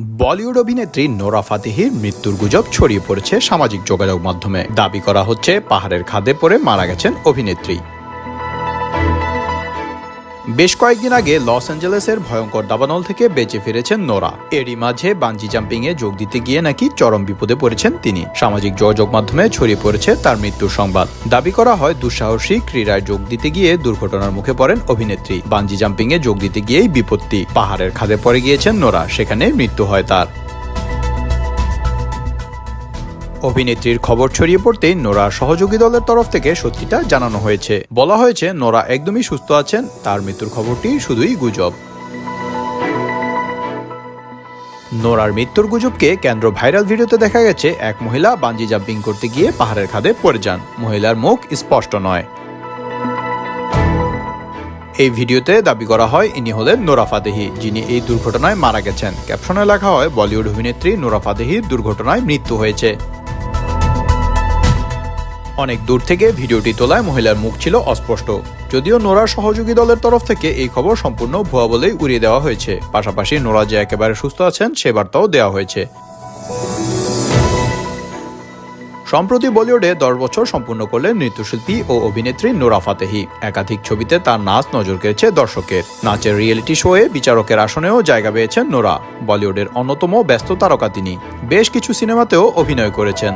বলিউড অভিনেত্রী নোরা ফাতেহির মৃত্যুর গুজব ছড়িয়ে পড়েছে সামাজিক যোগাযোগ মাধ্যমে। দাবি করা হচ্ছে, পাহাড়ের খাদে পড়ে মারা গেছেন অভিনেত্রী। বেশ কয়েকদিন আগে লস অ্যাঞ্জেলেসের ভয়ঙ্কর দাবানল থেকে বেঁচে ফিরেছেন নোরা। এরই মাঝে বাঞ্জি জাম্পিং এ যোগ দিতে গিয়ে নাকি চরম বিপদে পড়েছেন তিনি। সামাজিক যোগাযোগ মাধ্যমে ছড়িয়ে পড়েছে তার মৃত্যুর সংবাদ। দাবি করা হয়, দুঃসাহসী ক্রীড়ায় যোগ দিতে গিয়ে দুর্ঘটনার মুখে পড়েন অভিনেত্রী। বাঞ্জি জাম্পিং এ যোগ দিতে গিয়েই বিপত্তি। পাহাড়ের খাদে পড়ে গিয়েছেন নোরা, সেখানে মৃত্যু হয় তার। অভিনেত্রীর খবর ছড়িয়ে পড়তেই নোরা সহযোগী দলের তরফ থেকে সত্যিটা জানানো হয়েছে। বলা হয়েছে, নোরা একদমই সুস্থ আছেন, তার মৃত্যুর খবরটি শুধুই গুজব। নোরার মৃত্যুর গুজবকে কেন্দ্র ভাইরাল ভিডিওতে দেখা গেছে, এক মহিলা বাঞ্জি জাম্পিং করতে গিয়ে পাহাড়ের খাদে পড়ে যান। মহিলার মুখ স্পষ্ট নয়। এই ভিডিওতে দাবি করা হয়, ইনি হলেন নোরা ফাতেহি, যিনি এই দুর্ঘটনায় মারা গেছেন। ক্যাপশনে লেখা হয়, বলিউড অভিনেত্রী নোরা ফাতেহির দুর্ঘটনায় মৃত্যু হয়েছে। অনেক দূর থেকে ভিডিওটি তোলায় মহিলার মুখ ছিল অস্পষ্ট। যদিও নোরার সহযোগী দলের তরফ থেকে এই খবর সম্পূর্ণ ভুয়া বলেই উড়িয়ে দেওয়া হয়েছে। পাশাপাশি নোরা যে একেবারে সুস্থ আছেন, সে বার্তাও দেওয়া হয়েছে। সম্প্রতি বলিউডে দশ বছর সম্পূর্ণ করলেন নৃত্যশিল্পী ও অভিনেত্রী নোরা ফাতেহি। একাধিক ছবিতে তার নাচ নজর কেড়েছে দর্শকের। নাচের রিয়েলিটি শোয়ে বিচারকের আসনেও জায়গা পেয়েছেন নোরা। বলিউডের অন্যতম ব্যস্ত তারকা তিনি। বেশ কিছু সিনেমাতেও অভিনয় করেছেন।